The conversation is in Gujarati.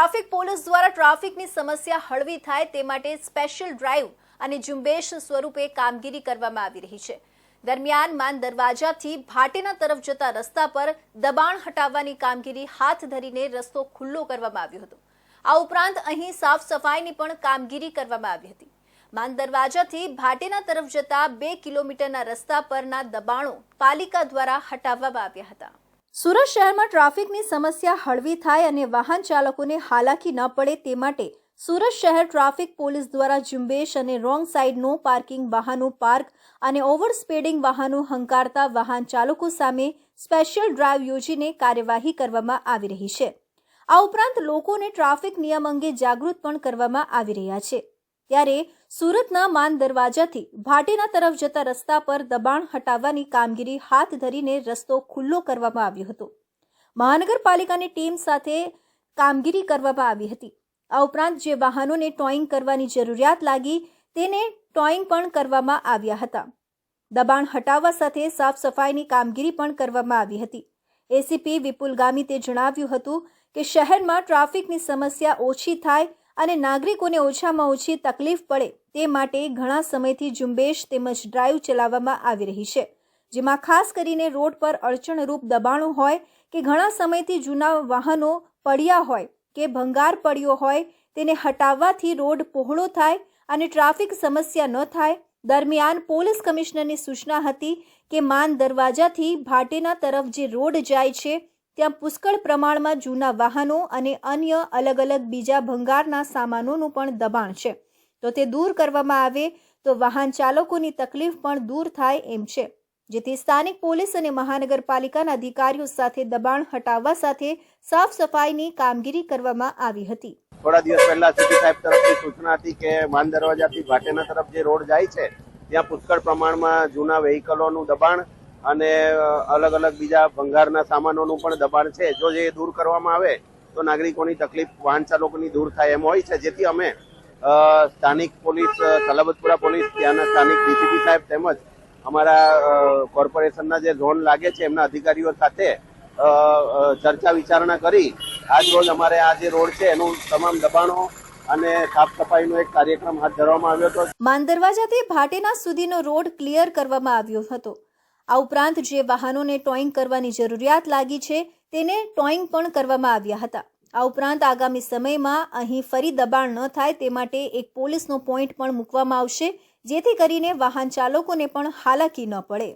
ટ્રાફિક પોલીસ દ્વારા ટ્રાફિકની સમસ્યા હળવી થાય તે માટે સ્પેશિયલ ડ્રાઈવ અને ઝુંબેશ સ્વરૂપે કામગીરી કરવામાં આવી રહી છે. દરમિયાન માન દરવાજાથી ભાટેના તરફ જતા રસ્તા પર દબાણ હટાવવાની કામગીરી હાથ ધરીને રસ્તો ખુલ્લો કરવામાં આવ્યો હતો. આ ઉપરાંત અહીં સાફ સફાઈની પણ કામગીરી કરવામાં આવી હતી. માન દરવાજાથી ભાટેના તરફ જતા બે કિલોમીટરના રસ્તા પરના દબાણો પાલિકા દ્વારા હટાવવામાં આવ્યા હતા. સુરત શહેરમાં ટ્રાફિકની સમસ્યા હળવી થાય અને વાહન ચાલકોને હાલાકી ન પડે તે માટે સુરત શહેર ટ્રાફિક પોલીસ દ્વારા ઝુંબેશ અને રોંગ સાઈડનો પાર્કિંગ વાહનો પાર્ક અને ઓવર સ્પીડિંગ વાહનો હંકારતા વાહન ચાલકો સામે સ્પેશિયલ ડ્રાઈવ યોજીને કાર્યવાહી કરવામાં આવી રહી છે. આ ઉપરાંત લોકોને ટ્રાફિક નિયમ અંગે જાગૃત પણ કરવામાં આવી રહ્યા છે. ત્યારે સુરતના માન દરવાજાથી ભાટેના તરફ જતા રસ્તા પર દબાણ હટાવવાની કામગીરી હાથ ધરીને રસ્તો ખુલ્લો કરવામાં આવ્યો હતો. મહાનગરપાલિકાની ટીમ સાથે કામગીરી કરવામાં આવી હતી. આ ઉપરાંત જે વાહનોને ટોઈંગ કરવાની જરૂરિયાત લાગી તેને ટોઈંગ પણ કરવામાં આવ્યા હતા. દબાણ હટાવવા સાથે સાફ સફાઈની કામગીરી પણ કરવામાં આવી હતી. એસીપી વિપુલ ગામિતે જણાવ્યું હતું કે શહેરમાં ટ્રાફિકની સમસ્યા ઓછી થાય અને નાગરિકોને ઓછામાં ઓછી તકલીફ પડે તે માટે ઘણા સમયથી ઝુંબેશ તેમજ ડ્રાઈવ ચલાવવામાં આવી રહી છે. જેમાં ખાસ કરીને રોડ પર અડચણરૂપ દબાણો હોય કે ઘણા સમયથી જૂના વાહનો પડ્યા હોય કે ભંગાર પડ્યો હોય તેને હટાવવાથી રોડ પહોળો થાય અને ટ્રાફિક સમસ્યા ન થાય. દરમિયાન પોલીસ કમિશનરની સૂચના હતી કે માન દરવાજાથી ભાટેના તરફ જે રોડ જાય છે ત્યાં પુષ્કળ પ્રમાણમાં જૂના વાહનો અને અન્ય અલગ અલગ બીજા ભંગારના સામાનોનું પણ દબાણ છે. તો તે દૂર કરવામાં આવે તો વાહન ચાલકોની તકલીફ પણ દૂર થાય એમ છે. જેથી સ્થાનિક પોલીસ અને મહાનગરપાલિકાના અધિકારીઓ સાથે દબાણ હટાવવા સાથે સાફ સફાઈની કામગીરી કરવામાં આવી હતી. થોડા દિવસ પહેલા સીટી સાહેબ તરફથી સૂચના હતી કે માન દરવાજાથી ભાટેના તરફ જે રોડ જાય છે, ત્યાં પુષ્કળ પ્રમાણમાં જૂના વેહિકલોનું દબાણ અને અલગ અલગ બીજા ભંગારના સામાનોનું પણ દબાણ છે. જો જે દૂર કરવામાં આવે, તો નાગરિકોની તકલીફ વાહન ચાલકોની દૂર થાય એમ હોય છે. જેથી અમે સ્થાનિક પોલીસ સલાબતપુરા પોલીસ, ત્યાંના સ્થાનિક ડીસીપી સાહેબ તેમજ અમારા કોર્પોરેશનના જે ઝોન લાગે છે, એમના અધિકારીઓ સાથે ચર્ચા વિચારણા કરી. આજ રોજ અમારે આ જે રોડ છે, એનું તમામ દબાણો અને સાફ સફાઈનો એક કાર્યક્રમ હાથ ધરવામાં આવ્યો હતો. માંદરવાજાથી ભાટેના સુધીનો રોડ ક્લિયર કરવામાં આવ્યો હતો. આ ઉપરાંત જે વાહનોને ટોઈંગ કરવાની જરૂરિયાત લાગી છે, તેને ટોઈંગ પણ કરવામાં આવ્યા હતા. આ ઉપરાંત આગામી સમયમાં અહીં ફરી દબાણ ન થાય તે માટે એક પોલીસનો પોઈન્ટ પણ મૂકવામાં આવશે, જેથી કરીને વાહન ચાલકોને પણ હાલાકી ન પડે.